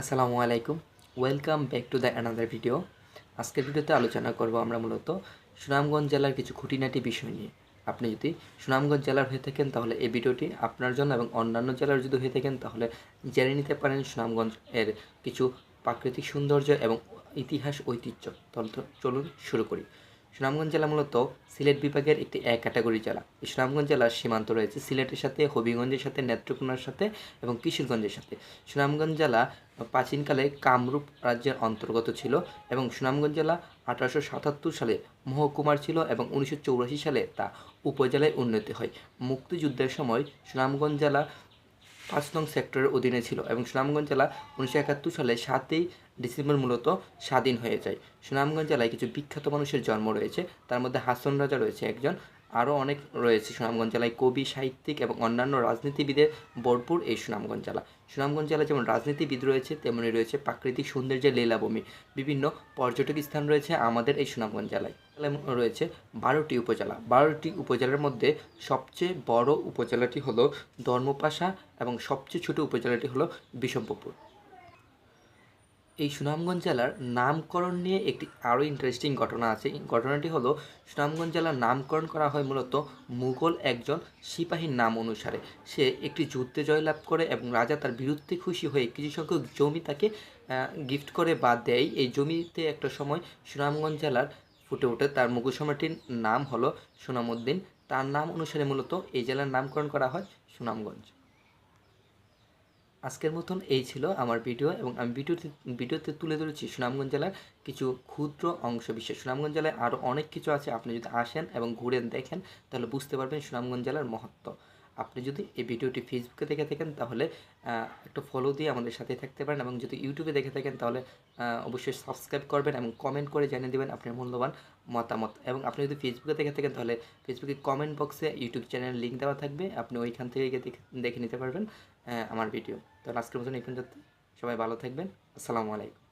আসসালামু আলাইকুম। Welcome back to the another video আজকের ভিডিওতে আলোচনা করব আমরা মূলত সুনামগঞ্জ জেলার কিছু খুঁটিনাটি বিষয় নিয়ে। আপনি যদি সুনামগঞ্জ জেলার হয়ে থাকেন, তাহলে এই ভিডিওটি আপনার জন্য এবং অন্যান্য জেলার যদি হয়ে থাকেন, তাহলে জেনে নিতে পারেন সুনামগঞ্জ এর কিছু প্রাকৃতিক সৌন্দর্য এবং ইতিহাস ঐতিহ্য। তাহলে চলুন শুরু করি। সুনামগঞ্জ জেলা মূলত সিলেট বিভাগের একটি এক ক্যাটাগরি জেলা। সুনামগঞ্জ জেলার সীমান্ত রয়েছে সিলেটের সাথে, হবিগঞ্জের সাথে, নেত্রকোনার সাথে এবং কিশোরগঞ্জের সাথে। সুনামগঞ্জ জেলা প্রাচীনকালে কামরূপ রাজ্যের অন্তর্গত ছিল এবং সুনামগঞ্জ জেলা আঠারোশো সাতাত্তর সালে মহকুমার ছিল এবং উনিশশো সালে তা উপজেলায় উন্নতি হয়। মুক্তিযুদ্ধের সময় সুনামগঞ্জ জেলা পাঁচ নং সেক্টরের অধীনে ছিল এবং সুনামগঞ্জ জেলা উনিশশো একাত্তর সালে সাতই ডিসেম্বর মূলত স্বাধীন হয়ে যায়। সুনামগঞ্জ জেলায় কিছু বিখ্যাত মানুষের জন্ম রয়েছে। তার মধ্যে হাসন রাজা রয়েছে একজন। আরও অনেক রয়েছে। সুনামগঞ্জ জেলায় কবি, সাহিত্যিক এবং অন্যান্য রাজনীতিবিদের ভরপুর এই সুনামগঞ্জ জেলা। সুনামগঞ্জ জেলায় যেমন রাজনীতিবিদ রয়েছে, তেমনি রয়েছে প্রাকৃতিক সৌন্দর্যের লীলাভূমি। বিভিন্ন পর্যটক স্থান রয়েছে আমাদের এই সুনামগঞ্জ জেলায়। রয়েছে বারোটি উপজেলা। বারোটি উপজেলার মধ্যে সবচেয়ে বড় উপজেলাটি হলো ধর্মপাশা এবং সবচেয়ে ছোট উপজেলাটি হলো বিশম্ভপুর এই সুনামগঞ্জ জেলার নামকরণ নিয়ে একটি আরও ইন্টারেস্টিং ঘটনা আছে। ঘটনাটি হলো, সুনামগঞ্জ জেলার নামকরণ করা হয় মূলত মুঘল একজন সিপাহীর নাম অনুসারে। সে একটি যুদ্ধে জয়লাভ করে এবং রাজা তার বিরুদ্ধে খুশি হয়ে কিছু সংখ্যক জমি তাকে গিফট করে বাদ দেয়। এই জমিতে একটা সময় সুনামগঞ্জ জেলার ফুটে ওঠে। তার মুঘল সম্রাটির নাম হলো সুনামউদ্দিন। তার নাম অনুসারে মূলত এই জেলার নামকরণ করা হয় সুনামগঞ্জ। আজকের মতন এই ছিল আমার ভিডিও এবং আমি ভিডিওতে ভিডিওতে তুলে ধরেছি সুনামগঞ্জ জেলার কিছু ক্ষুদ্র অংশ বিশেষ। সুনামগঞ্জ জেলায় আরও অনেক কিছু আছে, আপনি যদি আসেন এবং ঘুরেন, দেখেন, তাহলে বুঝতে পারবেন সুনামগঞ্জ জেলার মহত্ব। আপনি যদি এই ভিডিওটি ফেসবুকে দেখে থাকেন, তাহলে একটু ফলো দিয়ে আমাদের সাথে থাকতে পারেন এবং যদি ইউটিউবে দেখে থাকেন, তাহলে অবশ্যই সাবস্ক্রাইব করবেন এবং কমেন্ট করে জানিয়ে দেবেন আপনার মূল্যবান মতামত। এবং আপনি যদি ফেসবুকে দেখে থাকেন, তাহলে ফেসবুকে কমেন্ট বক্সে ইউটিউব চ্যানেল লিঙ্ক দেওয়া থাকবে। আপনি ওইখান থেকে দেখে নিতে পারবেন আমার ভিডিও তাহলে আজকের মতন এই পর্যন্ত। সবাই ভালো থাকবেন। আসসালামু আলাইকুম।